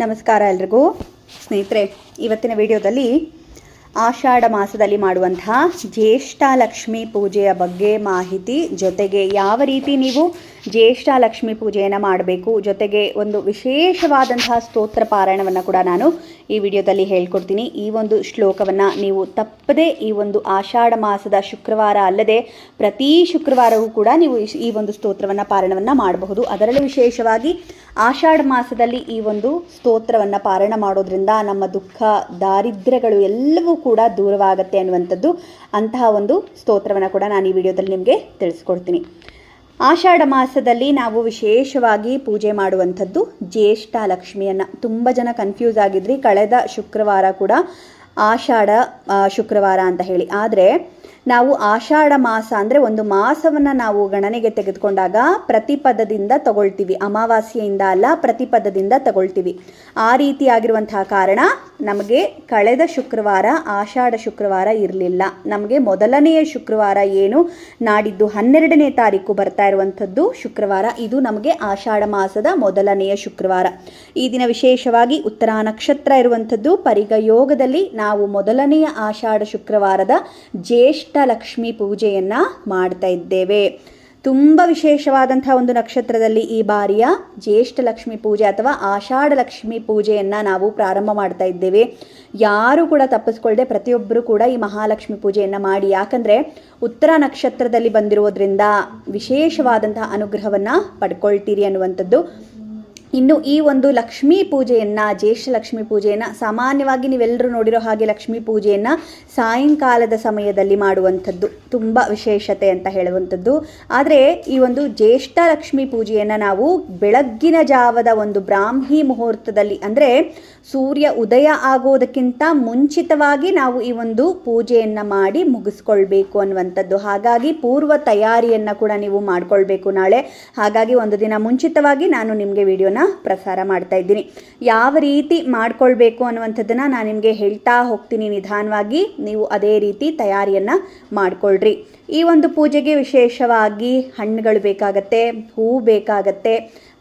ನಮಸ್ಕಾರ ಎಲ್ರಿಗೂ. ಸ್ನೇಹಿತರೆ, ಇವತ್ತಿನ ವಿಡಿಯೋದಲ್ಲಿ ಆಷಾಢ ಮಾಸದಲ್ಲಿ ಮಾಡುವಂತಹ ಜ್ಯೇಷ್ಠ ಲಕ್ಷ್ಮಿ ಪೂಜೆಯ ಬಗ್ಗೆ ಮಾಹಿತಿ ಜೊತೆಗೆ ಯಾವ ರೀತಿ ನೀವು ಜ್ಯೇಷ್ಠ ಲಕ್ಷ್ಮಿ ಪೂಜೆಯನ್ನು ಮಾಡಬೇಕು. ಜೊತೆಗೆ ಒಂದು ವಿಶೇಷವಾದಂತಹ ಸ್ತೋತ್ರ ಪಾರಾಯಣವನ್ನು ಕೂಡ ನಾನು ಈ ವಿಡಿಯೋದಲ್ಲಿ ಹೇಳ್ಕೊಡ್ತೀನಿ. ಈ ಒಂದು ಶ್ಲೋಕವನ್ನು ನೀವು ತಪ್ಪದೇ ಈ ಒಂದು ಆಷಾಢ ಮಾಸದ ಶುಕ್ರವಾರ ಅಲ್ಲದೆ ಪ್ರತಿ ಶುಕ್ರವಾರವೂ ಕೂಡ ನೀವು ಈ- ಒಂದು ಸ್ತೋತ್ರವನ್ನು ಪಾರಾಯಣವನ್ನು ಮಾಡಬಹುದು. ಅದರಲ್ಲೂ ವಿಶೇಷವಾಗಿ ಆಷಾಢ ಮಾಸದಲ್ಲಿ ಈ ಒಂದು ಸ್ತೋತ್ರವನ್ನು ಪಾರಾಯಣ ಮಾಡೋದ್ರಿಂದ ನಮ್ಮ ದುಃಖ, ದಾರಿದ್ರ್ಯಗಳು ಎಲ್ಲವೂ ಕೂಡ ದೂರವಾಗುತ್ತೆ ಅನ್ನುವಂಥದ್ದು ಅಂತಹ ಒಂದು ಸ್ತೋತ್ರವನ್ನು ಕೂಡ ನಾನು ಈ ವಿಡಿಯೋದಲ್ಲಿ ನಿಮಗೆ ತಿಳಿಸ್ಕೊಡ್ತೀನಿ. ಆಷಾಢ ಮಾಸದಲ್ಲಿ ನಾವು ವಿಶೇಷವಾಗಿ ಪೂಜೆ ಮಾಡುವಂಥದ್ದು ಜ್ಯೇಷ್ಠ ಲಕ್ಷ್ಮಿಯನ್ನು. ತುಂಬ ಜನ ಕನ್ಫ್ಯೂಸ್ ಆಗಿದ್ರಿ. ಕಳೆದ ಶುಕ್ರವಾರ ಕೂಡ ಆಷಾಢ ಶುಕ್ರವಾರ ಅಂತ ಹೇಳಿ. ಆದರೆ ನಾವು ಆಷಾಢ ಮಾಸ ಅಂದರೆ ಒಂದು ಮಾಸವನ್ನು ನಾವು ಗಣನೆಗೆ ತೆಗೆದುಕೊಂಡಾಗ ಪ್ರತಿಪದದಿಂದ ತಗೊಳ್ತೀವಿ. ಅಮಾವಾಸ್ಯೆಯಿಂದ ಅಲ್ಲ, ಪ್ರತಿಪದದಿಂದ ತಗೊಳ್ತೀವಿ. ಆ ರೀತಿಯಾಗಿರುವಂತಹ ಕಾರಣ ನಮಗೆ ಕಳೆದ ಶುಕ್ರವಾರ, ಆಷಾಢ ಶುಕ್ರವಾರ ಇರಲಿಲ್ಲ. ನಮಗೆ ಮೊದಲನೆಯ ಶುಕ್ರವಾರ ಏನು? ನಾಡಿದ್ದು ಹನ್ನೆರಡನೇ ತಾರೀಕು ಬರ್ತಾ ಇರುವಂಥದ್ದು ಶುಕ್ರವಾರ. ಇದು ನಮಗೆ ಆಷಾಢ ಮಾಸದ ಮೊದಲನೆಯ ಶುಕ್ರವಾರ. ಈ ದಿನ ವಿಶೇಷವಾಗಿ ಉತ್ತರ ನಕ್ಷತ್ರ ಇರುವಂಥದ್ದು. ಪರಿಗ ಯೋಗದಲ್ಲಿ ನಾವು ಮೊದಲನೆಯ ಆಷಾಢ ಶುಕ್ರವಾರದ ಜ್ಯೇಷ್ಠ ಲಕ್ಷ್ಮಿ ಪೂಜೆಯನ್ನು ಮಾಡ್ತಾ ಇದ್ದೇವೆ. ತುಂಬ ವಿಶೇಷವಾದಂಥ ಒಂದು ನಕ್ಷತ್ರದಲ್ಲಿ ಈ ಬಾರಿಯ ಜ್ಯೇಷ್ಠ ಲಕ್ಷ್ಮಿ ಪೂಜೆ ಅಥವಾ ಆಷಾಢ ಲಕ್ಷ್ಮಿ ಪೂಜೆಯನ್ನು ನಾವು ಪ್ರಾರಂಭ ಮಾಡ್ತಾ ಇದ್ದೇವೆ. ಯಾರು ಕೂಡ ತಪ್ಪಿಸ್ಕೊಳ್ಳದೆ ಪ್ರತಿಯೊಬ್ಬರು ಕೂಡ ಈ ಮಹಾಲಕ್ಷ್ಮಿ ಪೂಜೆಯನ್ನು ಮಾಡಿ. ಯಾಕಂದರೆ ಉತ್ತರ ನಕ್ಷತ್ರದಲ್ಲಿ ಬಂದಿರೋದ್ರಿಂದ ವಿಶೇಷವಾದಂತಹ ಅನುಗ್ರಹವನ್ನು ಪಡ್ಕೊಳ್ತೀರಿ ಅನ್ನುವಂಥದ್ದು. ಇನ್ನು ಈ ಒಂದು ಲಕ್ಷ್ಮೀ ಪೂಜೆಯನ್ನು, ಜ್ಯೇಷ್ಠ ಲಕ್ಷ್ಮೀ ಪೂಜೆಯನ್ನು, ಸಾಮಾನ್ಯವಾಗಿ ನೀವೆಲ್ಲರೂ ನೋಡಿರೋ ಹಾಗೆ ಲಕ್ಷ್ಮೀ ಪೂಜೆಯನ್ನು ಸಾಯಂಕಾಲದ ಸಮಯದಲ್ಲಿ ಮಾಡುವಂಥದ್ದು ತುಂಬ ವಿಶೇಷತೆ ಅಂತ ಹೇಳುವಂಥದ್ದು. ಆದರೆ ಈ ಒಂದು ಜ್ಯೇಷ್ಠ ಲಕ್ಷ್ಮೀ ಪೂಜೆಯನ್ನು ನಾವು ಬೆಳಗ್ಗಿನ ಜಾವದ ಒಂದು ಬ್ರಾಹ್ಮಿ ಮುಹೂರ್ತದಲ್ಲಿ ಅಂದರೆ ಸೂರ್ಯ ಉದಯ ಆಗೋದಕ್ಕಿಂತ ಮುಂಚಿತವಾಗಿ ನಾವು ಈ ಒಂದು ಪೂಜೆಯನ್ನು ಮಾಡಿ ಮುಗಿಸ್ಕೊಳ್ಬೇಕು ಅನ್ನುವಂಥದ್ದು. ಹಾಗಾಗಿ ಪೂರ್ವ ತಯಾರಿಯನ್ನು ಕೂಡ ನೀವು ಮಾಡಿಕೊಳ್ಬೇಕು ನಾಳೆ. ಹಾಗಾಗಿ ಒಂದು ದಿನ ಮುಂಚಿತವಾಗಿ ನಾನು ನಿಮಗೆ ವಿಡಿಯೋನ ಪ್ರಸಾರ ಮಾಡ್ತಾ ಇದ್ದೀನಿ. ಯಾವ ರೀತಿ ಮಾಡ್ಕೊಳ್ಬೇಕು ಅನ್ನುವಂಥದ್ದನ್ನು ನಾನು ನಿಮಗೆ ಹೇಳ್ತಾ ಹೋಗ್ತೀನಿ. ನಿಧಾನವಾಗಿ ನೀವು ಅದೇ ರೀತಿ ತಯಾರಿಯನ್ನು ಮಾಡ್ಕೊಳ್ರಿ. ಈ ಒಂದು ಪೂಜೆಗೆ ವಿಶೇಷವಾಗಿ ಹಣ್ಣುಗಳು ಬೇಕಾಗತ್ತೆ, ಹೂ ಬೇಕಾಗತ್ತೆ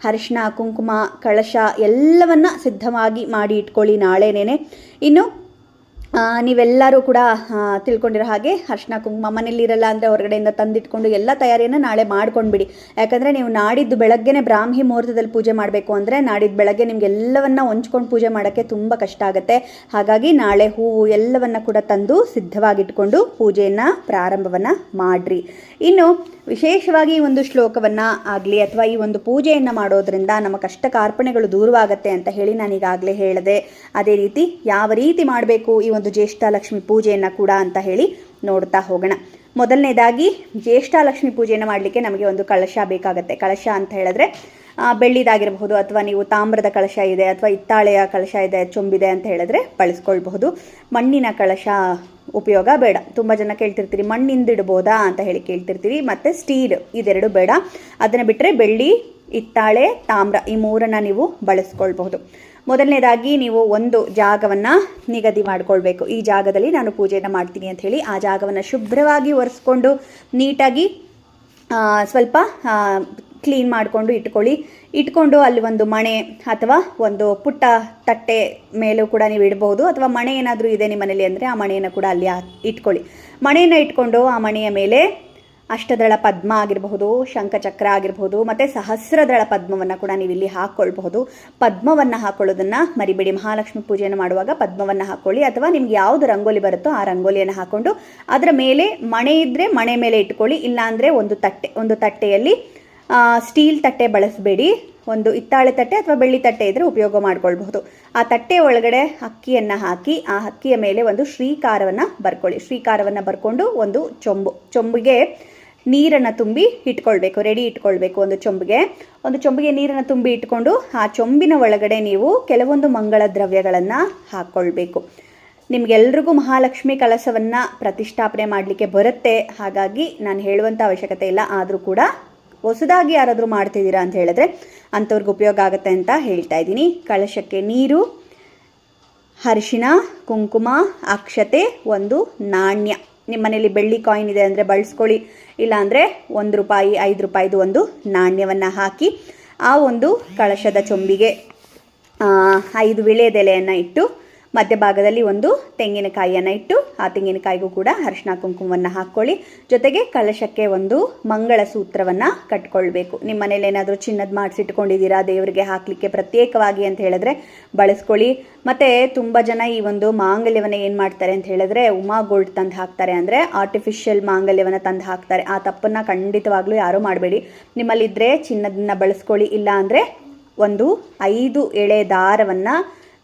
ಅರಿಶಿನ ಕುಂಕುಮ, ಕಳಶ ಎಲ್ಲವನ್ನ ಸಿದ್ಧವಾಗಿ ಮಾಡಿ ಇಟ್ಕೊಳ್ಳಿ ನಾಳೆನೇ ಇನ್ನು ನೀವೆಲ್ಲರೂ ಕೂಡ ತಿಳ್ಕೊಂಡಿರೋ ಹಾಗೆ ಅರ್ಶಿನ ಕುಂಕುಮ ಮನೇಲಿರಲ್ಲ ಅಂದರೆ ಹೊರಗಡೆಯಿಂದ ತಂದಿಟ್ಕೊಂಡು ಎಲ್ಲ ತಯಾರಿಯನ್ನು ನಾಳೆ ಮಾಡ್ಕೊಂಡ್ಬಿಡಿ. ಯಾಕಂದರೆ ನೀವು ನಾಡಿದ್ದು ಬೆಳಗ್ಗೆನೆ ಬ್ರಾಹ್ಮಿ ಮುಹೂರ್ತದಲ್ಲಿ ಪೂಜೆ ಮಾಡಬೇಕು ಅಂದರೆ ನಾಡಿದ್ದು ಬೆಳಗ್ಗೆ ನಿಮ್ಗೆ ಎಲ್ಲವನ್ನ ಹೊಂಚ್ಕೊಂಡು ಪೂಜೆ ಮಾಡೋಕ್ಕೆ ತುಂಬ ಕಷ್ಟ ಆಗುತ್ತೆ. ಹಾಗಾಗಿ ನಾಳೆ ಹೂವು ಎಲ್ಲವನ್ನು ಕೂಡ ತಂದು ಸಿದ್ಧವಾಗಿಟ್ಕೊಂಡು ಪೂಜೆಯನ್ನು, ಪ್ರಾರಂಭವನ್ನು ಮಾಡಿರಿ. ಇನ್ನು ವಿಶೇಷವಾಗಿ ಒಂದು ಶ್ಲೋಕವನ್ನು ಆಗಲಿ ಅಥವಾ ಈ ಒಂದು ಪೂಜೆಯನ್ನು ಮಾಡೋದ್ರಿಂದ ನಮ್ಮ ಕಷ್ಟ ಕಾರ್ಪಣೆಗಳು ದೂರವಾಗತ್ತೆ ಅಂತ ಹೇಳಿ ನಾನೀಗಾಗಲೇ ಹೇಳಿದೆ, ಅದೇ ರೀತಿ ಯಾವ ರೀತಿ ಮಾಡಬೇಕು ಈ ಒಂದು ಜ್ಯೇಷ್ಠ ಲಕ್ಷ್ಮಿ ಪೂಜೆಯನ್ನು ಕೂಡ ಅಂತ ಹೇಳಿ ನೋಡ್ತಾ ಹೋಗೋಣ. ಮೊದಲನೇದಾಗಿ ಜ್ಯೇಷ್ಠ ಲಕ್ಷ್ಮಿ ಪೂಜೆಯನ್ನು ಮಾಡಲಿಕ್ಕೆ ನಮಗೆ ಒಂದು ಕಳಶ ಬೇಕಾಗುತ್ತೆ. ಕಳಶ ಅಂತ ಹೇಳಿದ್ರೆ ಬೆಳ್ಳಿದಾಗಿರಬಹುದು ಅಥವಾ ನೀವು ತಾಮ್ರದ ಕಳಶ ಇದೆ ಅಥವಾ ಇತ್ತಾಳೆಯ ಕಳಶ ಇದೆ, ಚೊಂಬಿದೆ ಅಂತ ಹೇಳಿದ್ರೆ ಬಳಸ್ಕೊಳ್ಬಹುದು. ಮಣ್ಣಿನ ಕಳಶ ಉಪಯೋಗ ಬೇಡ. ತುಂಬ ಜನ ಕೇಳ್ತಿರ್ತೀರಿ, ಮಣ್ಣಿಂದ ಇಡ್ಬೋದಾ ಅಂತ ಹೇಳಿ ಕೇಳ್ತಿರ್ತೀರಿ. ಮತ್ತು ಸ್ಟೀಲ್ ಇದೆರಡು ಬೇಡ. ಅದನ್ನು ಬಿಟ್ಟರೆ ಬೆಳ್ಳಿ ಇತ್ತಾಳೆ ತಾಮ್ರ ಈ ಮೂರನ್ನು ನೀವು ಬಳಸ್ಕೊಳ್ಬಹುದು. ಮೊದಲನೇದಾಗಿ ನೀವು ಒಂದು ಜಾಗವನ್ನು ನಿಗದಿ ಮಾಡಿಕೊಳ್ಬೇಕು. ಈ ಜಾಗದಲ್ಲಿ ನಾನು ಪೂಜೆಯನ್ನು ಮಾಡ್ತೀನಿ ಅಂತ ಹೇಳಿ ಆ ಜಾಗವನ್ನು ಶುಭ್ರವಾಗಿ ಒರೆಸ್ಕೊಂಡು ನೀಟಾಗಿ ಸ್ವಲ್ಪ ಕ್ಲೀನ್ ಮಾಡಿಕೊಂಡು ಇಟ್ಕೊಳ್ಳಿ. ಇಟ್ಕೊಂಡು ಅಲ್ಲಿ ಒಂದು ಮಣೆ ಅಥವಾ ಒಂದು ಪುಟ್ಟ ತಟ್ಟೆ ಮೇಲೂ ಕೂಡ ನೀವು ಇಡಬಹುದು ಅಥವಾ ಮಣೆ ಏನಾದರೂ ಇದೆ ನಿಮ್ಮ ಮನೇಲಿ ಅಂದರೆ ಆ ಮಣೆಯನ್ನು ಕೂಡ ಅಲ್ಲಿ ಇಟ್ಕೊಳ್ಳಿ. ಮಣೆಯನ್ನು ಇಟ್ಕೊಂಡು ಆ ಮಣೆಯ ಮೇಲೆ ಅಷ್ಟದಳ ಪದ್ಮ ಆಗಿರಬಹುದು, ಶಂಖಚಕ್ರ ಆಗಿರಬಹುದು, ಮತ್ತು ಸಹಸ್ರದಳ ಪದ್ಮವನ್ನು ಕೂಡ ನೀವು ಇಲ್ಲಿ ಹಾಕ್ಕೊಳ್ಬಹುದು ಪದ್ಮವನ್ನು ಹಾಕೊಳ್ಳೋದನ್ನು ಮರಿಬೇಡಿ, ಮಹಾಲಕ್ಷ್ಮಿ ಪೂಜೆಯನ್ನು ಮಾಡುವಾಗ ಪದ್ಮವನ್ನು ಹಾಕ್ಕೊಳ್ಳಿ ಅಥವಾ ನಿಮ್ಗೆ ಯಾವುದು ರಂಗೋಲಿ ಬರುತ್ತೋ ಆ ರಂಗೋಲಿಯನ್ನು ಹಾಕ್ಕೊಂಡು ಅದರ ಮೇಲೆ ಮಣೆ ಇದ್ದರೆ ಮಣೆ ಮೇಲೆ ಇಟ್ಕೊಳ್ಳಿ, ಇಲ್ಲಾಂದರೆ ಒಂದು ತಟ್ಟೆ, ಒಂದು ತಟ್ಟೆಯಲ್ಲಿ ಸ್ಟೀಲ್ ತಟ್ಟೆ ಬಳಸಬೇಡಿ. ಒಂದು ಇತ್ತಾಳೆ ತಟ್ಟೆ ಅಥವಾ ಬೆಳ್ಳಿ ತಟ್ಟೆ ಇದ್ದರೆ ಉಪಯೋಗ ಮಾಡ್ಕೊಳ್ಬಹುದು. ಆ ತಟ್ಟೆ ಒಳಗಡೆ ಅಕ್ಕಿಯನ್ನು ಹಾಕಿ, ಆ ಅಕ್ಕಿಯ ಮೇಲೆ ಒಂದು ಶ್ರೀಕಾರವನ್ನು ಬರ್ಕೊಳ್ಳಿ. ಶ್ರೀಕಾರವನ್ನು ಬರ್ಕೊಂಡು ಒಂದು ಚೊಂಬು, ಚೊಂಬಿಗೆ ನೀರನ್ನು ತುಂಬಿ ಇಟ್ಕೊಳ್ಬೇಕು ರೆಡಿ ಇಟ್ಕೊಳ್ಬೇಕು ಒಂದು ಚೊಂಬಿಗೆ. ಒಂದು ಚೊಂಬಿಗೆ ನೀರನ್ನು ತುಂಬಿ ಇಟ್ಕೊಂಡು ಆ ಚೊಂಬಿನ ಒಳಗಡೆ ನೀವು ಕೆಲವೊಂದು ಮಂಗಳ ದ್ರವ್ಯಗಳನ್ನು ಹಾಕ್ಕೊಳ್ಬೇಕು ನಿಮ್ಗೆಲ್ರಿಗೂ ಮಹಾಲಕ್ಷ್ಮಿ ಕಲಸವನ್ನು ಪ್ರತಿಷ್ಠಾಪನೆ ಮಾಡಲಿಕ್ಕೆ ಬರುತ್ತೆ. ಹಾಗಾಗಿ ನಾನು ಹೇಳುವಂಥ ಅವಶ್ಯಕತೆ ಇಲ್ಲ. ಆದರೂ ಕೂಡ ಹೊಸದಾಗಿ ಯಾರಾದರೂ ಮಾಡ್ತಿದ್ದೀರಾ ಅಂತ ಹೇಳಿದ್ರೆ ಅಂಥವ್ರಿಗೆ ಉಪಯೋಗ ಆಗುತ್ತೆ ಅಂತ ಹೇಳ್ತಾ ಇದ್ದೀನಿ. ಕಳಶಕ್ಕೆ ನೀರು, ಅರಿಶಿನ, ಕುಂಕುಮ, ಅಕ್ಷತೆ, ಒಂದು ನಾಣ್ಯ. ನಿಮ್ಮ ಮನೇಲಿ ಬೆಳ್ಳಿ ಕಾಯಿನ್ ಇದೆ ಅಂದರೆ ಬಳಸ್ಕೊಳ್ಳಿ. ಇಲ್ಲಾಂದರೆ ಒಂದು ರೂಪಾಯಿ, ಐದು ರೂಪಾಯಿದು ಒಂದು ನಾಣ್ಯವನ್ನು ಹಾಕಿ ಆ ಒಂದು ಕಳಶದ ಚೊಂಬಿಗೆ ಐದು ವಿಳೆದೆಲೆಯನ್ನು ಇಟ್ಟು ಮಧ್ಯಭಾಗದಲ್ಲಿ ಒಂದು ತೆಂಗಿನಕಾಯಿಯನ್ನು ಇಟ್ಟು ಆ ತೆಂಗಿನಕಾಯಿಗೂ ಕೂಡ ಅರಿಶಿನ ಕುಂಕುಮವನ್ನು ಹಾಕ್ಕೊಳ್ಳಿ. ಜೊತೆಗೆ ಕಲಶಕ್ಕೆ ಒಂದು ಮಂಗಳ ಸೂತ್ರವನ್ನು ಕಟ್ಕೊಳ್ಬೇಕು. ನಿಮ್ಮ ಮನೇಲಿ ಏನಾದರೂ ಚಿನ್ನದ ಮಾಡಿಸಿಟ್ಕೊಂಡಿದ್ದೀರಾ ದೇವರಿಗೆ ಹಾಕಲಿಕ್ಕೆ ಪ್ರತ್ಯೇಕವಾಗಿ ಅಂತ ಹೇಳಿದ್ರೆ ಬಳಸ್ಕೊಳ್ಳಿ. ಮತ್ತು ತುಂಬ ಜನ ಈ ಒಂದು ಮಾಂಗಲ್ಯವನ್ನು ಏನು ಮಾಡ್ತಾರೆ ಅಂತ ಹೇಳಿದ್ರೆ ಉಮಾ ಗೋಲ್ಡ್ ತಂದು ಹಾಕ್ತಾರೆ ಅಂದರೆ ಆರ್ಟಿಫಿಷಿಯಲ್ ಮಾಂಗಲ್ಯವನ್ನು ತಂದು ಹಾಕ್ತಾರೆ. ಆ ತಪ್ಪನ್ನು ಖಂಡಿತವಾಗ್ಲೂ ಯಾರೂ ಮಾಡಬೇಡಿ. ನಿಮ್ಮಲ್ಲಿದ್ದರೆ ಚಿನ್ನದನ್ನ ಬಳಸ್ಕೊಳ್ಳಿ. ಇಲ್ಲ ಅಂದರೆ ಒಂದು ಐದು ಎಳೆ ದಾರವನ್ನು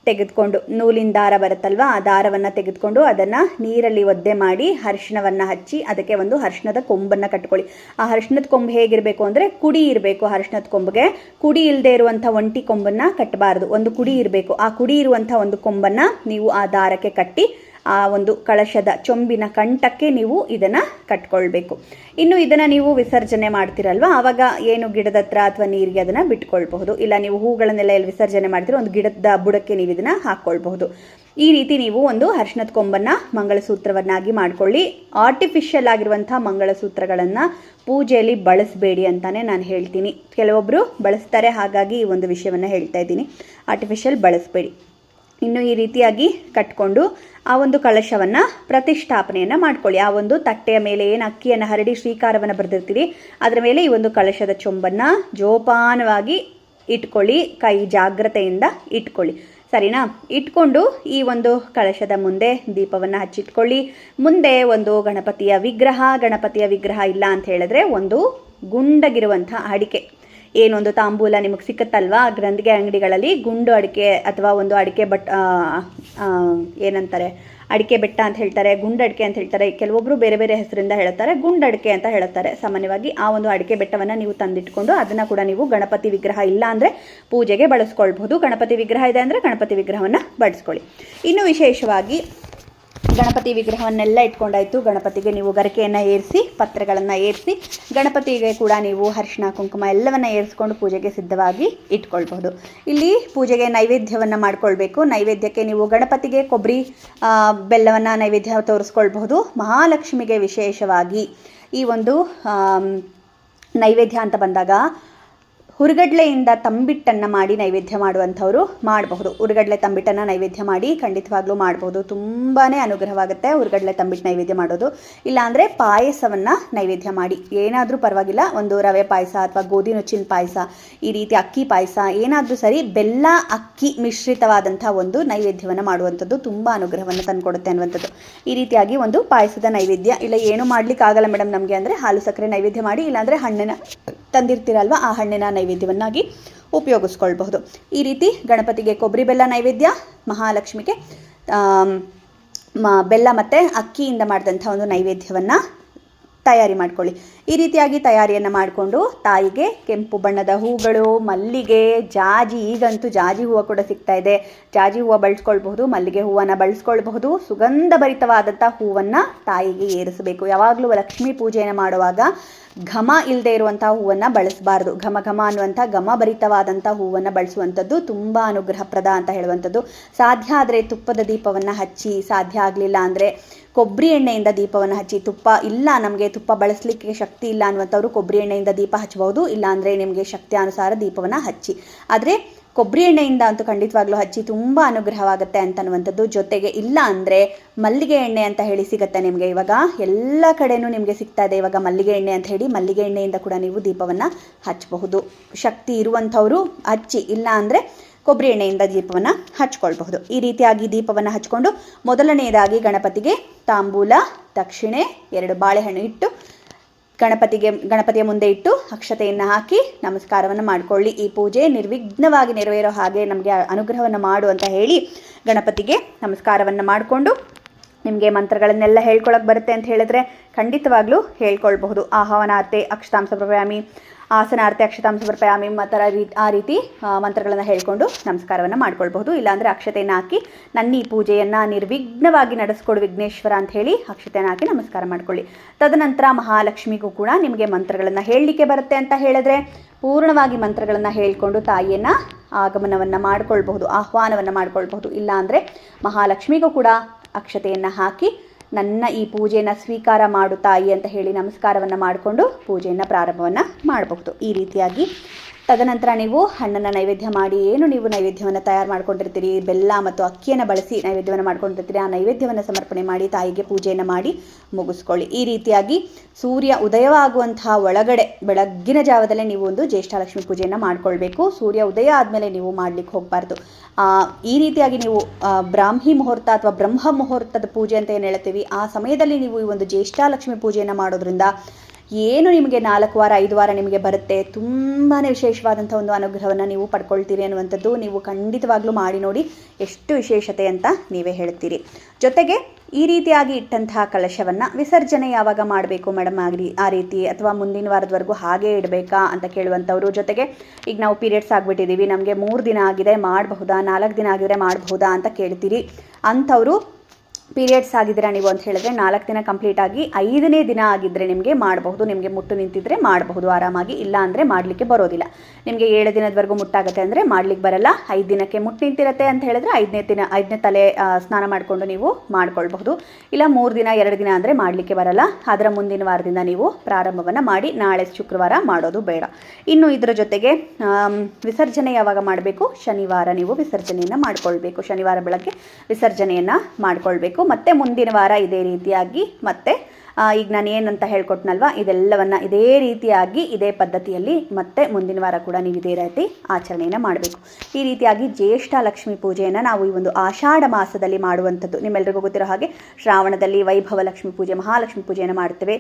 ತೆಗೆದುಕೊಂಡು ನೂಲಿನ ದಾರ ಬರುತ್ತಲ್ವ, ಆ ದಾರವನ್ನು ತೆಗೆದುಕೊಂಡು ಅದನ್ನು ನೀರಲ್ಲಿ ಒದ್ದೆ ಮಾಡಿ ಅರಿಶಿಣವನ್ನು ಹಚ್ಚಿ ಅದಕ್ಕೆ ಒಂದು ಅರಿಶಿಣದ ಕೊಂಬನ್ನು ಕಟ್ಕೊಳ್ಳಿ. ಆ ಅರಿಶಿಣದ ಕೊಂಬು ಹೇಗಿರಬೇಕು ಅಂದರೆ ಕುಡಿ ಇರಬೇಕು ಅರಿಶಿಣದ ಕೊಂಬಿಗೆ. ಕುಡಿ ಇಲ್ಲದೆ ಇರುವಂಥ ಒಂಟಿ ಕೊಂಬನ್ನು ಕಟ್ಟಬಾರ್ದು. ಒಂದು ಕುಡಿ ಇರಬೇಕು. ಆ ಕುಡಿ ಇರುವಂಥ ಒಂದು ಕೊಂಬನ್ನು ನೀವು ಆ ದಾರಕ್ಕೆ ಕಟ್ಟಿ ಆ ಒಂದು ಕಳಶದ ಚೊಂಬಿನ ಕಂಠಕ್ಕೆ ನೀವು ಇದನ್ನು ಕಟ್ಕೊಳ್ಬೇಕು. ಇನ್ನು ಇದನ್ನು ನೀವು ವಿಸರ್ಜನೆ ಮಾಡ್ತೀರಲ್ವ? ಆವಾಗ ಏನು ಗಿಡದ ಹತ್ರ ಅಥವಾ ನೀರಿಗೆ ಅದನ್ನು ಬಿಟ್ಕೊಳ್ಬಹುದು. ಇಲ್ಲ ನೀವು ಹೂಗಳನ್ನೆಲ್ಲ ಎಲ್ಲಿ ವಿಸರ್ಜನೆ ಮಾಡ್ತೀರೋ ಒಂದು ಗಿಡದ ಬುಡಕ್ಕೆ ನೀವು ಇದನ್ನು ಹಾಕ್ಕೊಳ್ಬಹುದು ಈ ರೀತಿ ನೀವು ಒಂದು ಅರ್ಶನದ ಕೊಂಬನ್ನು ಮಂಗಳಸೂತ್ರವನ್ನಾಗಿ ಮಾಡ್ಕೊಳ್ಳಿ. ಆರ್ಟಿಫಿಷಿಯಲ್ ಆಗಿರುವಂಥ ಮಂಗಳಸೂತ್ರಗಳನ್ನು ಪೂಜೆಯಲ್ಲಿ ಬಳಸಬೇಡಿ ಅಂತಾನೆ ನಾನು ಹೇಳ್ತೀನಿ. ಕೆಲವೊಬ್ಬರು ಬಳಸ್ತಾರೆ, ಹಾಗಾಗಿ ಈ ಒಂದು ವಿಷಯವನ್ನು ಹೇಳ್ತಾ ಇದ್ದೀನಿ. ಆರ್ಟಿಫಿಷಿಯಲ್ ಬಳಸಬೇಡಿ. ಇನ್ನು ಈ ರೀತಿಯಾಗಿ ಕಟ್ಕೊಂಡು ಆ ಒಂದು ಕಳಶವನ್ನು ಪ್ರತಿಷ್ಠಾಪನೆಯನ್ನು ಮಾಡ್ಕೊಳ್ಳಿ. ಆ ಒಂದು ತಟ್ಟೆಯ ಮೇಲೆ ಏನು ಅಕ್ಕಿಯನ್ನು ಹರಡಿ ಶ್ರೀಕಾರವನ್ನು ಬರೆದಿರ್ತೀರಿ ಅದರ ಮೇಲೆ ಈ ಒಂದು ಕಳಶದ ಚೊಂಬನ್ನು ಜೋಪಾನವಾಗಿ ಇಟ್ಕೊಳ್ಳಿ, ಕೈ ಜಾಗ್ರತೆಯಿಂದ ಇಟ್ಕೊಳ್ಳಿ. ಸರಿನಾ? ಇಟ್ಕೊಂಡು ಈ ಒಂದು ಕಳಶದ ಮುಂದೆ ದೀಪವನ್ನು ಹಚ್ಚಿಟ್ಕೊಳ್ಳಿ. ಮುಂದೆ ಒಂದು ಗಣಪತಿಯ ವಿಗ್ರಹ ಗಣಪತಿಯ ವಿಗ್ರಹ ಇಲ್ಲ ಅಂತ ಹೇಳಿದ್ರೆ ಒಂದು ಗುಂಡಗಿರುವಂಥ ಅಡಿಕೆ. ಏನೊಂದು ತಾಂಬೂಲ ನಿಮಗೆ ಸಿಕ್ಕತ್ತಲ್ವಾ? ಗ್ರಂಥಿಗೆ ಅಂಗಡಿಗಳಲ್ಲಿ ಗುಂಡು ಅಡಿಕೆ ಅಥವಾ ಒಂದು ಅಡಿಕೆ ಬಟ್ ಏನಂತಾರೆ? ಅಡಿಕೆ ಬೆಟ್ಟ ಅಂತ ಹೇಳ್ತಾರೆ ಗುಂಡಡಿಕೆ ಅಂತ ಹೇಳ್ತಾರೆ. ಕೆಲವೊಬ್ಬರು ಬೇರೆ ಬೇರೆ ಹೆಸರಿಂದ ಹೇಳ್ತಾರೆ ಗುಂಡಡಿಕೆ ಅಂತ ಹೇಳ್ತಾರೆ ಸಾಮಾನ್ಯವಾಗಿ ಆ ಒಂದು ಅಡಿಕೆ ಬೆಟ್ಟವನ್ನು ನೀವು ತಂದಿಟ್ಕೊಂಡು ಅದನ್ನು ಕೂಡ ನೀವು ಗಣಪತಿ ವಿಗ್ರಹ ಇಲ್ಲ ಅಂದರೆ ಪೂಜೆಗೆ ಬಳಸ್ಕೊಳ್ಬಹುದು. ಗಣಪತಿ ವಿಗ್ರಹ ಇದೆ ಅಂದರೆ ಗಣಪತಿ ವಿಗ್ರಹವನ್ನು ಬಳಸ್ಕೊಳ್ಳಿ. ಇನ್ನು ವಿಶೇಷವಾಗಿ ಗಣಪತಿ ವಿಗ್ರಹವನ್ನೆಲ್ಲ ಇಟ್ಕೊಂಡಾಯ್ತು. ಗಣಪತಿಗೆ ನೀವು ಗರಿಕೆಯನ್ನು ಏರಿಸಿ, ಪತ್ರೆಗಳನ್ನು ಏರಿಸಿ, ಗಣಪತಿಗೆ ಕೂಡ ನೀವು ಅರಿಶಿನ, ಕುಂಕುಮ ಎಲ್ಲವನ್ನ ಏರಿಸ್ಕೊಂಡು ಪೂಜೆಗೆ ಸಿದ್ಧವಾಗಿ ಇಟ್ಕೊಳ್ಬಹುದು. ಇಲ್ಲಿ ಪೂಜೆಗೆ ನೈವೇದ್ಯವನ್ನು ಮಾಡ್ಕೊಳ್ಬೇಕು. ನೈವೇದ್ಯಕ್ಕೆ ನೀವು ಗಣಪತಿಗೆ ಕೊಬ್ಬರಿ ಬೆಲ್ಲವನ್ನು ನೈವೇದ್ಯ ತೋರಿಸ್ಕೊಳ್ಬಹುದು. ಮಹಾಲಕ್ಷ್ಮಿಗೆ ವಿಶೇಷವಾಗಿ ಈ ಒಂದು ನೈವೇದ್ಯ ಅಂತ ಬಂದಾಗ ಹುರುಗಡ್ಲೆಯಿಂದ ತಂಬಿಟ್ಟನ್ನು ಮಾಡಿ ನೈವೇದ್ಯ ಮಾಡುವಂಥವ್ರು ಮಾಡಬಹುದು. ಹುರುಗಡ್ಲೆ ತಂಬಿಟ್ಟನ್ನು ನೈವೇದ್ಯ ಮಾಡಿ ಖಂಡಿತವಾಗ್ಲೂ ಮಾಡಬಹುದು. ತುಂಬಾ ಅನುಗ್ರಹವಾಗುತ್ತೆ ಹುರುಗಡ್ಲೆ ತಂಬಿಟ್ಟು ನೈವೇದ್ಯ ಮಾಡೋದು. ಇಲ್ಲಾಂದರೆ ಪಾಯಸವನ್ನು ನೈವೇದ್ಯ ಮಾಡಿ. ಏನಾದರೂ ಪರವಾಗಿಲ್ಲ, ಒಂದು ರವೆ ಪಾಯಸ ಅಥವಾ ಗೋಧಿ ನುಚ್ಚಿನ ಪಾಯಸ, ಈ ರೀತಿ ಅಕ್ಕಿ ಪಾಯಸ, ಏನಾದರೂ ಸರಿ ಬೆಲ್ಲ, ಅಕ್ಕಿ ಮಿಶ್ರಿತವಾದಂಥ ಒಂದು ನೈವೇದ್ಯವನ್ನು ಮಾಡುವಂಥದ್ದು ತುಂಬ ಅನುಗ್ರಹವನ್ನು ತಂದುಕೊಡುತ್ತೆ ಅನ್ನುವಂಥದ್ದು. ಈ ರೀತಿಯಾಗಿ ಒಂದು ಪಾಯಸದ ನೈವೇದ್ಯ. ಇಲ್ಲ, ಏನು ಮಾಡ್ಲಿಕ್ಕೆ ಆಗಲ್ಲ ಮೇಡಮ್ ನಮಗೆ ಅಂದರೆ ಹಾಲು ಸಕ್ಕರೆ ನೈವೇದ್ಯ ಮಾಡಿ, ಇಲ್ಲಾಂದರೆ ಹಣ್ಣಿನ ತಂದಿರ್ತೀರಲ್ವ, ಆ ಹಣ್ಣಿನ ನೈವೇದ್ಯವನ್ನಾಗಿ ಉಪಯೋಗಿಸ್ಕೊಳ್ಬಹುದು. ಈ ರೀತಿ ಗಣಪತಿಗೆ ಕೊಬ್ಬರಿ ಬೆಲ್ಲ ನೈವೇದ್ಯ, ಮಹಾಲಕ್ಷ್ಮಿಗೆ ಬೆಲ್ಲ ಮತ್ತು ಅಕ್ಕಿಯಿಂದ ಮಾಡಿದಂಥ ಒಂದು ನೈವೇದ್ಯವನ್ನು ತಯಾರಿ ಮಾಡ್ಕೊಳ್ಳಿ. ಈ ರೀತಿಯಾಗಿ ತಯಾರಿಯನ್ನು ಮಾಡಿಕೊಂಡು ತಾಯಿಗೆ ಕೆಂಪು ಬಣ್ಣದ ಹೂಗಳು, ಮಲ್ಲಿಗೆ, ಜಾಜಿ, ಈಗಂತೂ ಜಾಜಿ ಹೂವು ಕೂಡ ಸಿಗ್ತಾ ಇದೆ. ಜಾಜಿ ಹೂವು ಬಳಸ್ಕೊಳ್ಬಹುದು, ಮಲ್ಲಿಗೆ ಹೂವನ್ನು ಬಳಸ್ಕೊಳ್ಬಹುದು. ಸುಗಂಧಭರಿತವಾದಂಥ ಹೂವನ್ನು ತಾಯಿಗೆ ಏರಿಸಬೇಕು. ಯಾವಾಗಲೂ ಲಕ್ಷ್ಮೀ ಪೂಜೆಯನ್ನು ಮಾಡುವಾಗ ಘಮ ಇಲ್ಲದೆ ಇರುವಂಥ ಹೂವನ್ನು ಬಳಸಬಾರ್ದು. ಘಮ ಘಮ ಅನ್ನುವಂಥ ಘಮಭರಿತವಾದಂಥ ಹೂವನ್ನು ಬಳಸುವಂಥದ್ದು ತುಂಬ ಅನುಗ್ರಹಪ್ರದ ಅಂತ ಹೇಳುವಂಥದ್ದು. ಸಾಧ್ಯ ಆದರೆ ತುಪ್ಪದ ದೀಪವನ್ನು ಹಚ್ಚಿ, ಸಾಧ್ಯ ಆಗಲಿಲ್ಲ ಅಂದರೆ ಕೊಬ್ಬರಿ ಎಣ್ಣೆಯಿಂದ ದೀಪವನ್ನು ಹಚ್ಚಿ, ತುಪ್ಪ ಇಲ್ಲ, ನಮಗೆ ತುಪ್ಪ ಬಳಸಲಿಕ್ಕೆ ಶಕ್ತಿ ಇಲ್ಲ ಅನ್ನುವಂಥವ್ರು ಕೊಬ್ಬರಿ ಎಣ್ಣೆಯಿಂದ ದೀಪ ಹಚ್ಚಬಹುದು ಇಲ್ಲಾಂದರೆ ನಿಮಗೆ ಶಕ್ತಿ ಅನುಸಾರ ದೀಪವನ್ನು ಹಚ್ಚಿ. ಆದರೆ ಕೊಬ್ಬರಿ ಎಣ್ಣೆಯಿಂದ ಅಂತೂ ಖಂಡಿತವಾಗ್ಲೂ ಹಚ್ಚಿ ತುಂಬ ಅನುಗ್ರಹವಾಗುತ್ತೆ ಅಂತ ಅನ್ನುವಂಥದ್ದು ಜೊತೆಗೆ ಇಲ್ಲ ಅಂದರೆ ಮಲ್ಲಿಗೆ ಎಣ್ಣೆ ಅಂತ ಹೇಳಿ ಸಿಗುತ್ತೆ ನಿಮಗೆ ಇವಾಗ. ಎಲ್ಲ ಕಡೆನೂ ನಿಮಗೆ ಸಿಗ್ತಾ ಇದೆ ಇವಾಗ ಮಲ್ಲಿಗೆ ಎಣ್ಣೆ ಅಂತ ಹೇಳಿ. ಮಲ್ಲಿಗೆ ಎಣ್ಣೆಯಿಂದ ಕೂಡ ನೀವು ದೀಪವನ್ನು ಹಚ್ಚಬಹುದು. ಶಕ್ತಿ ಇರುವಂಥವರು ಹಚ್ಚಿ, ಇಲ್ಲ ಅಂದರೆ ಕೊಬ್ಬರಿ ಎಣ್ಣೆಯಿಂದ ದೀಪವನ್ನು ಹಚ್ಕೊಳ್ಬಹುದು. ಈ ರೀತಿಯಾಗಿ ದೀಪವನ್ನು ಹಚ್ಕೊಂಡು ಮೊದಲನೆಯದಾಗಿ ಗಣಪತಿಗೆ ತಾಂಬೂಲ, ದಕ್ಷಿಣೆ, ಎರಡು ಬಾಳೆಹಣ್ಣು ಇಟ್ಟು ಗಣಪತಿಗೆ, ಗಣಪತಿಯ ಮುಂದೆ ಇಟ್ಟು ಅಕ್ಷತೆಯನ್ನು ಹಾಕಿ ನಮಸ್ಕಾರವನ್ನು ಮಾಡಿಕೊಳ್ಳಿ. ಈ ಪೂಜೆ ನಿರ್ವಿಘ್ನವಾಗಿ ನೆರವೇರೋ ಹಾಗೆ ನಮಗೆ ಅನುಗ್ರಹವನ್ನು ಮಾಡು ಅಂತ ಹೇಳಿ ಗಣಪತಿಗೆ ನಮಸ್ಕಾರವನ್ನು ಮಾಡಿಕೊಂಡು ನಿಮಗೆ ಮಂತ್ರಗಳನ್ನೆಲ್ಲ ಹೇಳ್ಕೊಳಕ್ಕೆ ಬರುತ್ತೆ ಅಂತ ಹೇಳಿದ್ರೆ ಖಂಡಿತವಾಗ್ಲೂ ಹೇಳ್ಕೊಳ್ಬಹುದು. ಆಹ್ವಾನಾರ್ತೆ ಅಕ್ಷತಾಂಶ ಪ್ರಯಾಮಿ ಆಸನಾರ್ತೆ ಅಕ್ಷತಾಂಶ ಪ್ರಯಾಮಿ ಮತರ ರೀ ಆ ರೀತಿ ಮಂತ್ರಗಳನ್ನು ಹೇಳಿಕೊಂಡು ನಮಸ್ಕಾರವನ್ನು ಮಾಡ್ಕೊಳ್ಬಹುದು. ಇಲ್ಲಾಂದರೆ ಅಕ್ಷತೆಯನ್ನು ಹಾಕಿ ನನ್ನ ಈ ಪೂಜೆಯನ್ನು ನಿರ್ವಿಘ್ನವಾಗಿ ನಡೆಸ್ಕೊಡು ವಿಘ್ನೇಶ್ವರ ಅಂತ ಹೇಳಿ ಅಕ್ಷತೆಯನ್ನು ಹಾಕಿ ನಮಸ್ಕಾರ ಮಾಡ್ಕೊಳ್ಳಿ. ತದನಂತರ ಮಹಾಲಕ್ಷ್ಮಿಗೂ ಕೂಡ ನಿಮಗೆ ಮಂತ್ರಗಳನ್ನು ಹೇಳಲಿಕ್ಕೆ ಬರುತ್ತೆ ಅಂತ ಹೇಳಿದ್ರೆ ಪೂರ್ಣವಾಗಿ ಮಂತ್ರಗಳನ್ನು ಹೇಳಿಕೊಂಡು ತಾಯಿಯನ್ನು ಆಗಮನವನ್ನು ಮಾಡಿಕೊಳ್ಬಹುದು, ಆಹ್ವಾನವನ್ನು ಮಾಡಿಕೊಳ್ಬಹುದು. ಇಲ್ಲಾಂದರೆ ಮಹಾಲಕ್ಷ್ಮಿಗೂ ಕೂಡ ಅಕ್ಷತೆಯನ್ನು ಹಾಕಿ ನನ್ನ ಈ ಪೂಜೆಯನ್ನು ಸ್ವೀಕಾರ ಮಾಡು ತಾಯಿ ಅಂತ ಹೇಳಿ ನಮಸ್ಕಾರವನ್ನು ಮಾಡಿಕೊಂಡು ಪೂಜೆಯನ್ನು ಪ್ರಾರಂಭವನ್ನು ಮಾಡಬಹುದು. ಈ ರೀತಿಯಾಗಿ ತದನಂತರ ನೀವು ಹಣ್ಣನ್ನು ನೈವೇದ್ಯ ಮಾಡಿ, ಏನು ನೀವು ನೈವೇದ್ಯವನ್ನು ತಯಾರು ಮಾಡ್ಕೊಂಡಿರ್ತೀರಿ, ಬೆಲ್ಲ ಮತ್ತು ಅಕ್ಕಿಯನ್ನು ಬಳಸಿ ನೈವೇದ್ಯವನ್ನು ಮಾಡ್ಕೊಂಡಿರ್ತೀರಿ, ಆ ನೈವೇದ್ಯವನ್ನು ಸಮರ್ಪಣೆ ಮಾಡಿ, ತಾಯಿಗೆ ಪೂಜೆಯನ್ನು ಮಾಡಿ ಮುಗಿಸ್ಕೊಳ್ಳಿ. ಈ ರೀತಿಯಾಗಿ ಸೂರ್ಯ ಉದಯವಾಗುವಂತಹ ಒಳಗಡೆ ಬೆಳಗ್ಗಿನ ಜಾವದಲ್ಲೇ ನೀವು ಒಂದು ಜ್ಯೇಷ್ಠಲಕ್ಷ್ಮಿ ಪೂಜೆಯನ್ನು ಮಾಡ್ಕೊಳ್ಬೇಕು. ಸೂರ್ಯ ಉದಯ ಆದಮೇಲೆ ನೀವು ಮಾಡಲಿಕ್ಕೆ ಹೋಗಬಾರ್ದು. ಈ ರೀತಿಯಾಗಿ ನೀವು ಬ್ರಾಹ್ಮಿ ಮುಹೂರ್ತ ಅಥವಾ ಬ್ರಹ್ಮ ಮುಹೂರ್ತದ ಪೂಜೆ ಅಂತ ಏನು ಹೇಳ್ತೀವಿ, ಆ ಸಮಯದಲ್ಲಿ ನೀವು ಈ ಒಂದು ಜ್ಯೇಷ್ಠಲಕ್ಷ್ಮಿ ಪೂಜೆಯನ್ನು ಮಾಡೋದ್ರಿಂದ ಏನು ನಿಮಗೆ ನಾಲ್ಕು ವಾರ, ಐದು ವಾರ ನಿಮಗೆ ಬರುತ್ತೆ? ತುಂಬಾ ವಿಶೇಷವಾದಂಥ ಒಂದು ಅನುಗ್ರಹವನ್ನು ನೀವು ಪಡ್ಕೊಳ್ತೀರಿ ಅನ್ನುವಂಥದ್ದು ನೀವು ಖಂಡಿತವಾಗ್ಲೂ ಮಾಡಿ ನೋಡಿ ಎಷ್ಟು ವಿಶೇಷತೆ ಅಂತ ನೀವೇ ಹೇಳ್ತೀರಿ. ಜೊತೆಗೆ ಈ ರೀತಿಯಾಗಿ ಇಟ್ಟಂತಹ ಕಲಶವನ್ನು ವಿಸರ್ಜನೆ ಯಾವಾಗ ಮಾಡಬೇಕು ಮೇಡಮ್? ಆಗಲಿ, ಆ ರೀತಿ ಅಥವಾ ಮುಂದಿನ ವಾರದವರೆಗೂ ಹಾಗೆ ಇಡಬೇಕಾ ಅಂತ ಕೇಳುವಂಥವ್ರು. ಜೊತೆಗೆ ಈಗ ನಾವು ಪೀರಿಯಡ್ಸ್ ಆಗಿಬಿಟ್ಟಿದ್ದೀವಿ, ನಮಗೆ ಮೂರು ದಿನ ಆಗಿದೆ, ಮಾಡಬಹುದಾ? ನಾಲ್ಕು ದಿನ ಆಗಿದ್ರೆ ಮಾಡಬಹುದಾ ಅಂತ ಕೇಳ್ತೀರಿ. ಅಂಥವರು ಪೀರಿಯಡ್ಸ್ ಆಗಿದ್ದೀರಾ ನೀವು ಅಂತ ಹೇಳಿದ್ರೆ ನಾಲ್ಕು ದಿನ ಕಂಪ್ಲೀಟ್ ಆಗಿ ಐದನೇ ದಿನ ಆಗಿದ್ದರೆ ನಿಮಗೆ ಮಾಡಬಹುದು, ನಿಮಗೆ ಮುಟ್ಟು ನಿಂತಿದ್ರೆ ಮಾಡಬಹುದು, ಆರಾಮಾಗಿ ಇಲ್ಲ ಅಂದರೆ ಮಾಡಲಿಕ್ಕೆ ಬರೋದಿಲ್ಲ. ನಿಮಗೆ ಏಳು ದಿನದವರೆಗೂ ಮುಟ್ಟಾಗುತ್ತೆ ಅಂದರೆ ಮಾಡ್ಲಿಕ್ಕೆ ಬರಲ್ಲ. ಐದು ದಿನಕ್ಕೆ ಮುಟ್ಟು ನಿಂತಿರುತ್ತೆ ಅಂತ ಹೇಳಿದ್ರೆ ಐದನೇ ದಿನ, ಐದನೇ ತಲೆ ಸ್ನಾನ ಮಾಡಿಕೊಂಡು ನೀವು ಮಾಡ್ಕೊಳ್ಬಹುದು. ಇಲ್ಲ ಮೂರು ದಿನ, ಎರಡು ದಿನ ಅಂದರೆ ಮಾಡಲಿಕ್ಕೆ ಬರಲ್ಲ. ಅದರ ಮುಂದಿನ ವಾರದಿಂದ ನೀವು ಪ್ರಾರಂಭವನ್ನು ಮಾಡಿ ನಾಳೆ ಶುಕ್ರವಾರ ಮಾಡೋದು ಬೇಡ. ಇನ್ನು ಇದರ ಜೊತೆಗೆ ವಿಸರ್ಜನೆ ಯಾವಾಗ ಮಾಡಬೇಕು? ಶನಿವಾರ ನೀವು ವಿಸರ್ಜನೆಯನ್ನು ಮಾಡಿಕೊಳ್ಬೇಕು. ಶನಿವಾರ ಬೆಳಗ್ಗೆ ವಿಸರ್ಜನೆಯನ್ನು ಮಾಡ್ಕೊಳ್ಬೇಕು. ಮತ್ತೆ ಮುಂದಿನ ವಾರ ಇದೇ ರೀತಿಯಾಗಿ ಮತ್ತೆ ಈಗ ನಾನು ಏನಂತ ಹೇಳ್ಕೊಟ್ನಲ್ವ? ಇದೆಲ್ಲವನ್ನು ಇದೇ ರೀತಿಯಾಗಿ, ಇದೇ ಪದ್ಧತಿಯಲ್ಲಿ ಮತ್ತೆ ಮುಂದಿನ ವಾರ ಕೂಡ ನೀವು ಇದೇ ರೀತಿ ಆಚರಣೆಯನ್ನು ಮಾಡಬೇಕು. ಈ ರೀತಿಯಾಗಿ ಜ್ಯೇಷ್ಠ ಲಕ್ಷ್ಮಿ ಪೂಜೆಯನ್ನು ನಾವು ಈ ಒಂದು ಆಷಾಢ ಮಾಸದಲ್ಲಿ ಮಾಡುವಂಥದ್ದು. ನಿಮ್ಮೆಲ್ಲರಿಗೂ ಗೊತ್ತಿರೋ ಹಾಗೆ ಶ್ರಾವಣದಲ್ಲಿ ವೈಭವ ಲಕ್ಷ್ಮಿ ಪೂಜೆ, ಮಹಾಲಕ್ಷ್ಮಿ ಪೂಜೆಯನ್ನು ಮಾಡ್ತೇವೆ.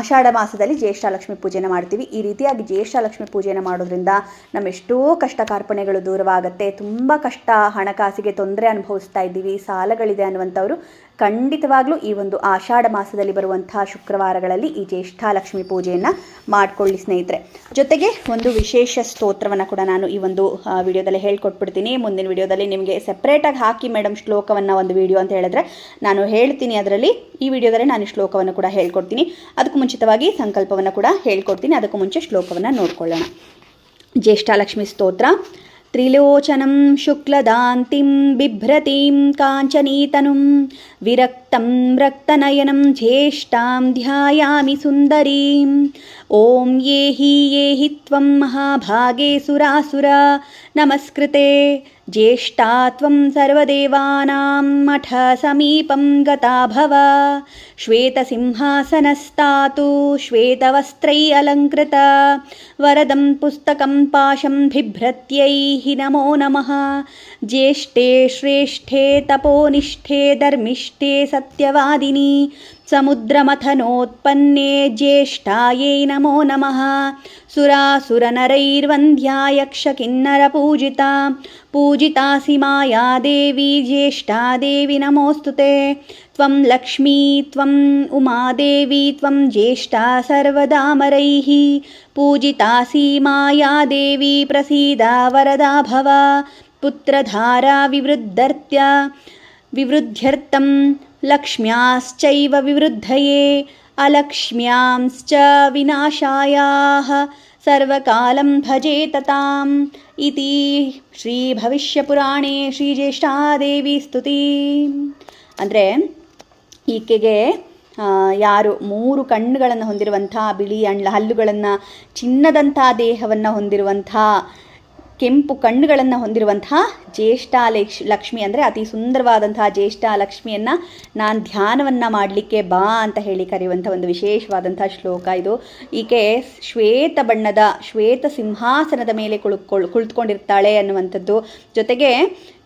ಆಷಾಢ ಮಾಸದಲ್ಲಿ ಜ್ಯೇಷ್ಠ ಲಕ್ಷ್ಮಿ ಪೂಜೆಯನ್ನು ಮಾಡ್ತೀವಿ. ಈ ರೀತಿಯಾಗಿ ಜ್ಯೇಷ್ಠ ಲಕ್ಷ್ಮಿ ಪೂಜೆಯನ್ನು ಮಾಡೋದ್ರಿಂದ ನಮ್ಮೆಷ್ಟೋ ಕಷ್ಟ ಕಾರ್ಪಣೆಗಳು ದೂರವಾಗುತ್ತೆ. ತುಂಬ ಕಷ್ಟ, ಹಣಕಾಸಿಗೆ ತೊಂದರೆ ಅನುಭವಿಸ್ತಾ ಇದ್ದೀವಿ. ಸಾಲಗಳಿದೆ ಅನ್ನುವಂಥವ್ರು ಖಂಡಿತವಾಗ್ಲೂ ಈ ಒಂದು ಆಷಾಢ ಮಾಸದಲ್ಲಿ ಬರುವಂತಹ ಶುಕ್ರವಾರಗಳಲ್ಲಿ ಈ ಜ್ಯೇಷ್ಠಾಲಕ್ಷ್ಮಿ ಪೂಜೆಯನ್ನು ಮಾಡಿಕೊಳ್ಳಿ ಸ್ನೇಹಿತರೆ. ಜೊತೆಗೆ ಒಂದು ವಿಶೇಷ ಸ್ತೋತ್ರವನ್ನು ಕೂಡ ನಾನು ಈ ಒಂದು ವಿಡಿಯೋದಲ್ಲಿ ಹೇಳ್ಕೊಟ್ಬಿಡ್ತೀನಿ. ಮುಂದಿನ ವಿಡಿಯೋದಲ್ಲಿ ನಿಮಗೆ ಸೆಪ್ರೇಟಾಗಿ ಹಾಕಿ ಮೇಡಮ್ ಶ್ಲೋಕವನ್ನು ಒಂದು ವಿಡಿಯೋ ಅಂತ ಹೇಳಿದ್ರೆ ನಾನು ಹೇಳ್ತೀನಿ ಅದರಲ್ಲಿ. ಈ ವಿಡಿಯೋದಲ್ಲಿ ನಾನು ಶ್ಲೋಕವನ್ನು ಕೂಡ ಹೇಳ್ಕೊಡ್ತೀನಿ. ಅದಕ್ಕೂ ಮುಂಚಿತವಾಗಿ ಸಂಕಲ್ಪವನ್ನು ಕೂಡ ಹೇಳ್ಕೊಡ್ತೀನಿ. ಅದಕ್ಕೂ ಮುಂಚೆ ಶ್ಲೋಕವನ್ನು ನೋಡ್ಕೊಳ್ಳೋಣ. ಜ್ಯೇಷ್ಠಾಲಕ್ಷ್ಮಿ ಸ್ತೋತ್ರ. त्रिलोचनं शुक्लदान्तिं बिभ्रतीं काञ्चनीतनुं विरक् రక్తం రక్తనయనం జ్యేష్టాం ధ్యాయామి సుందరీం. ఓం ఏ హి ఏ హి త్వం మహాభాగే సురాసుర. నమస్కృతే. జ్యేష్ఠా త్వం సర్వదేవానాం మఠ సమీపం గతా భవ శ్వేతసింహాసనస్తాతు శ్వేతవస్త్రై అలంకృత. వరదం పుస్తకం పాశం బిభ్రత్యై నమో నమ. జ్యేష్ఠే శ్రేష్ఠే తపోనిష్ఠే ధర్మిష్ఠే सत्यवादिनी। समुद्रमथनोत्पन्ने ज्येष्ठायै नमो नमः। सुरासुरनरैर्वन्द्या यक्षकिन्नरपूजिता पूजितासि माया देवी ज्येष्ठा देवी नमोऽस्तु ते। त्वं लक्ष्मी त्वम् उमादेवी, त्वं ज्येष्ठा सर्वदामरैः। पूजितासि माया देवी प्रसीदा वरदा भव। पुत्रधारा विवृद्धर्त्य विवृद्ध्यर्थं ಲಕ್ಷ್ಮ್ಯಾಶ್ಚೈವ ವಿವೃದ್ಧಯೇ ಅಲಕ್ಷ್ಮ್ಯಾಂಶ್ಚ ವಿನಾಶಾಯಾಹ ಸರ್ವಕಾಲಂ ಭಜೇತತಾಂ ಇತಿ ಶ್ರೀ ಭವಿಷ್ಯಪುರಾಣೇ ಶ್ರೀ ಜ್ಯೇಷ್ಠಾದೇವಿ ಸ್ತುತಿ ಅಂದರೆ ಈಕೆಗೆ ಯಾರು ಮೂರು ಕಣ್ಣುಗಳನ್ನು ಹೊಂದಿರುವಂಥ, ಬಿಳಿ ಹಣ್ಣು ಹಲ್ಲುಗಳನ್ನು ಚಿನ್ನದಂಥ ದೇಹವನ್ನು ಹೊಂದಿರುವಂಥ ಕೆಂಪು ಕಣ್ಣುಗಳನ್ನು ಹೊಂದಿರುವಂತಹ ಜ್ಯೇಷ್ಠ ಲಕ್ಷ್, ಲಕ್ಷ್ಮಿ ಅಂದರೆ ಅತಿ ಸುಂದರವಾದಂತಹ ಜ್ಯೇಷ್ಠ ಲಕ್ಷ್ಮಿಯನ್ನು ನಾನು ಧ್ಯಾನವನ್ನು ಮಾಡಲಿಕ್ಕೆ ಬಾ ಅಂತ ಹೇಳಿ ಕರೆಯುವಂಥ ಒಂದು ವಿಶೇಷವಾದಂಥ ಶ್ಲೋಕ ಇದು. ಈಕೆ ಶ್ವೇತ ಬಣ್ಣದ, ಶ್ವೇತ ಸಿಂಹಾಸನದ ಮೇಲೆ ಕುಳಿತ್ಕೊಳ್ ಕುಳಿತುಕೊಂಡಿರ್ತಾಳೆ ಅನ್ನುವಂಥದ್ದು. ಜೊತೆಗೆ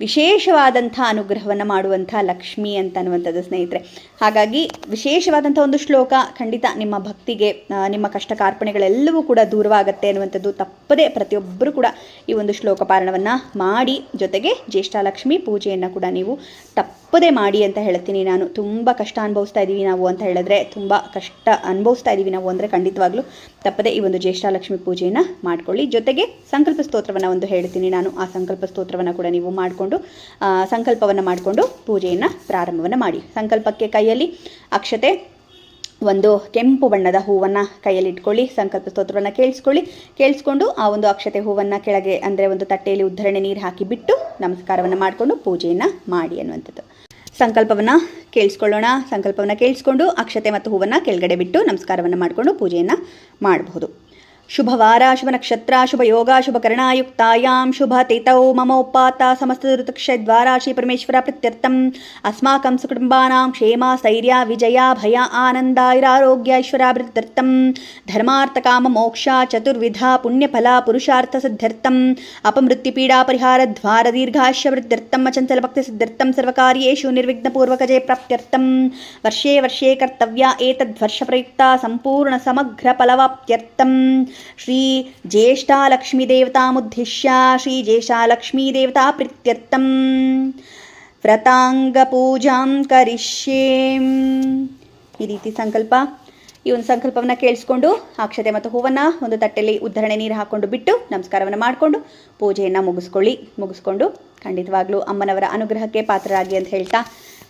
ವಿಶೇಷವಾದಂಥ ಅನುಗ್ರಹವನ್ನು ಮಾಡುವಂಥ ಲಕ್ಷ್ಮಿ ಅಂತ ಅನ್ನುವಂಥದ್ದು ಸ್ನೇಹಿತರೆ. ಹಾಗಾಗಿ ವಿಶೇಷವಾದಂಥ ಒಂದು ಶ್ಲೋಕ ಖಂಡಿತ ನಿಮ್ಮ ಭಕ್ತಿಗೆ ನಿಮ್ಮ ಕಷ್ಟ ಕಾರ್ಪಣೆಗಳೆಲ್ಲವೂ ಕೂಡ ದೂರವಾಗುತ್ತೆ ಅನ್ನುವಂಥದ್ದು ತಪ್ಪದೇ ಪ್ರತಿಯೊಬ್ಬರು ಕೂಡ ಈ ಒಂದು ಶ್ಲೋಕ ಪಾರಣವನ್ನು ಮಾಡಿ, ಜೊತೆಗೆ ಜ್ಯೇಷ್ಠಾಲಕ್ಷ್ಮಿ ಪೂಜೆಯನ್ನು ಕೂಡ ನೀವು ತಪ್ಪದೇ ಮಾಡಿ ಅಂತ ಹೇಳ್ತೀನಿ ನಾನು. ತುಂಬ ಕಷ್ಟ ಅನುಭವಿಸ್ತಾ ಇದ್ದೀವಿ ನಾವು ಅಂತ ಹೇಳಿದ್ರೆ, ತುಂಬ ಕಷ್ಟ ಅನುಭವಿಸ್ತಾ ಇದ್ದೀವಿ ನಾವು ಅಂದರೆ ಖಂಡಿತವಾಗ್ಲೂ ತಪ್ಪದೇ ಈ ಒಂದು ಜ್ಯೇಷ್ಠಾಲಕ್ಷ್ಮಿ ಪೂಜೆಯನ್ನು ಮಾಡ್ಕೊಳ್ಳಿ. ಜೊತೆಗೆ ಸಂಕಲ್ಪ ಸ್ತೋತ್ರವನ್ನು ಒಂದು ಹೇಳ್ತೀನಿ ನಾನು. ಆ ಸಂಕಲ್ಪ ಸ್ತೋತ್ರವನ್ನು ಕೂಡ ನೀವು ಮಾಡಿಕೊಂಡು ಸಂಕಲ್ಪವನ್ನು ಮಾಡಿಕೊಂಡು ಪೂಜೆಯನ್ನು ಪ್ರಾರಂಭವನ್ನು ಮಾಡಿ. ಸಂಕಲ್ಪಕ್ಕೆ ಕೈಯಲ್ಲಿ ಅಕ್ಷತೆ ಒಂದು ಕೆಂಪು ಬಣ್ಣದ ಹೂವನ್ನು ಕೈಯಲ್ಲಿ ಇಟ್ಕೊಳ್ಳಿ ಸಂಕಲ್ಪ ಸ್ತೋತ್ರವನ್ನು ಕೇಳಿಸ್ಕೊಳ್ಳಿ. ಕೇಳಿಸ್ಕೊಂಡು ಆ ಒಂದು ಅಕ್ಷತೆ ಹೂವನ್ನು ಕೆಳಗೆ, ಅಂದರೆ ಒಂದು ತಟ್ಟೆಯಲ್ಲಿ ಉದ್ಧರಣೆ ನೀರು ಹಾಕಿ ಬಿಟ್ಟು ನಮಸ್ಕಾರವನ್ನು ಮಾಡಿಕೊಂಡು ಪೂಜೆಯನ್ನು ಮಾಡಿ ಅನ್ನುವಂಥದ್ದು ಸಂಕಲ್ಪವನ್ನು ಕೇಳಿಸ್ಕೊಳ್ಳೋಣ. ಸಂಕಲ್ಪವನ್ನು ಕೇಳಿಸ್ಕೊಂಡು ಅಕ್ಷತೆ ಮತ್ತು ಹೂವನ್ನು ಕೆಳಗಡೆ ಬಿಟ್ಟು ನಮಸ್ಕಾರವನ್ನು ಮಾಡಿಕೊಂಡು ಪೂಜೆಯನ್ನು ಮಾಡಬಹುದು. ಶುಭವಾರ ಶುಭ ನಕ್ಷತ್ರ ಶುಭ ಯೋಗ ಶುಭ ಕರ್ಣಾಯುಕ್ತಾಯಾಂ ಶುಭ ತಿಥೌ ಮಮ ಉಪಾತ ಸಮಸ್ತ ಋತುಕ್ಷದ್ವಾರ ಶ್ರೀ ಪರಮೇಶ್ವರ ಪ್ರೀತ್ಯರ್ಥಂ ಅಸ್ಮಾಕಂ ಸುಕುಟುಂಬಾನಾಂ ಕ್ಷೇಮ ಸ್ಥೈರ್ಯ ವಿಜಯ ಭಯ ಆನಂದಾಯುರಾರೋಗ್ಯ ಐಶ್ವರ್ಯಾಭಿವೃದ್ಧರ್ಥಂ ಧರ್ಮಾರ್ಥ ಕಾಮ ಮೋಕ್ಷ ಚತುರ್ವಿಧ ಪುಣ್ಯಫಲ ಪುರುಷಾರ್ಥ ಸಿದ್ಧರ್ಥಂ ಅಪಮೃತ್ಯುಪೀಡಾ ಪರಿಹಾರ ದ್ವಾರ ದೀರ್ಘಾಶ್ಯ ವೃದ್ಧರ್ಥಂ ಅಚಂಚಲ ಭಕ್ತಿ ಸಿದ್ಧರ್ಥಂ ಸರ್ವಕಾರ್ಯೇಷು ನಿರ್ವಿಘ್ನಪೂರ್ವಕ ಜಯ ಪ್ರಾಪ್ತ್ಯರ್ಥಂ ವರ್ಷೇ ವರ್ಷೇ ಕರ್ತವ್ಯ ಏತದ್ವರ್ಷ ಪ್ರಯುಕ್ತ ಸಂಪೂರ್ಣ ಸಮಗ್ರ ಫಲವಾಪ್ತ್ಯರ್ಥಂ ಶ್ರೀ ಜ್ಯೇಷ್ಠಾಲಕ್ಷ್ಮೀದೇವತಾಮುದ್ದಿಶ್ಯ ಶ್ರೀ ಜ್ಯೇಷ್ಠಾಲಕ್ಷ್ಮೀದೇವತಾ ಪ್ರೀತ್ಯರ್ಥಂ ವ್ರತಾಂಗಪೂಜಾಂ ಕರಿಷ್ಯೇ. ಈ ರೀತಿ ಸಂಕಲ್ಪ, ಈ ಒಂದು ಸಂಕಲ್ಪವನ್ನು ಕೇಳಿಸ್ಕೊಂಡು ಅಕ್ಷತೆ ಮತ್ತು ಹೂವನ್ನು ಒಂದು ತಟ್ಟೆಯಲ್ಲಿ ಉದ್ಧರಣೆ ನೀರು ಹಾಕ್ಕೊಂಡು ಬಿಟ್ಟು ನಮಸ್ಕಾರವನ್ನು ಮಾಡಿಕೊಂಡು ಪೂಜೆಯನ್ನು ಮುಗಿಸ್ಕೊಳ್ಳಿ. ಮುಗಿಸ್ಕೊಂಡು ಖಂಡಿತವಾಗ್ಲೂ ಅಮ್ಮನವರ ಅನುಗ್ರಹಕ್ಕೆ ಪಾತ್ರರಾಗಿ ಅಂತ ಹೇಳ್ತಾ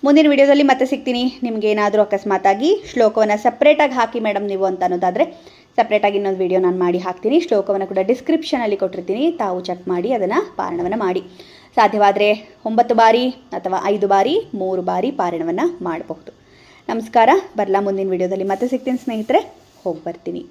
ಮುಂದಿನ ವಿಡಿಯೋದಲ್ಲಿ ಮತ್ತೆ ಸಿಗ್ತೀನಿ. ನಿಮ್ಗೆ ಏನಾದರೂ ಅಕಸ್ಮಾತಾಗಿ ಶ್ಲೋಕವನ್ನು ಸಪ್ರೇಟಾಗಿ ಹಾಕಿ ಮೇಡಮ್ ನೀವು ಅಂತ ಅನ್ನೋದಾದರೆ ಸಪ್ರೇಟಾಗಿ ಇನ್ನೊಂದು ವಿಡಿಯೋ ನಾನು ಮಾಡಿ ಹಾಕ್ತೀನಿ. ಶ್ಲೋಕವನ್ನು ಕೂಡ ಡಿಸ್ಕ್ರಿಪ್ಷನಲ್ಲಿ ಕೊಟ್ಟಿರ್ತೀನಿ. ತಾವು ಚೆಕ್ ಮಾಡಿ ಅದನ್ನು ಪಾರಣವನ್ನು ಮಾಡಿ. ಸಾಧ್ಯವಾದರೆ ಒಂಬತ್ತು ಬಾರಿ ಅಥವಾ ಐದು ಬಾರಿ, ಮೂರು ಬಾರಿ ಪಾರಣವನ್ನು ಮಾಡಬಹುದು. ನಮಸ್ಕಾರ. ಬರಲಾ ಮುಂದಿನ ವಿಡಿಯೋದಲ್ಲಿ ಮತ್ತೆ ಸಿಗ್ತೀನಿ ಸ್ನೇಹಿತರೆ. ಹೋಗಿ ಬರ್ತೀನಿ.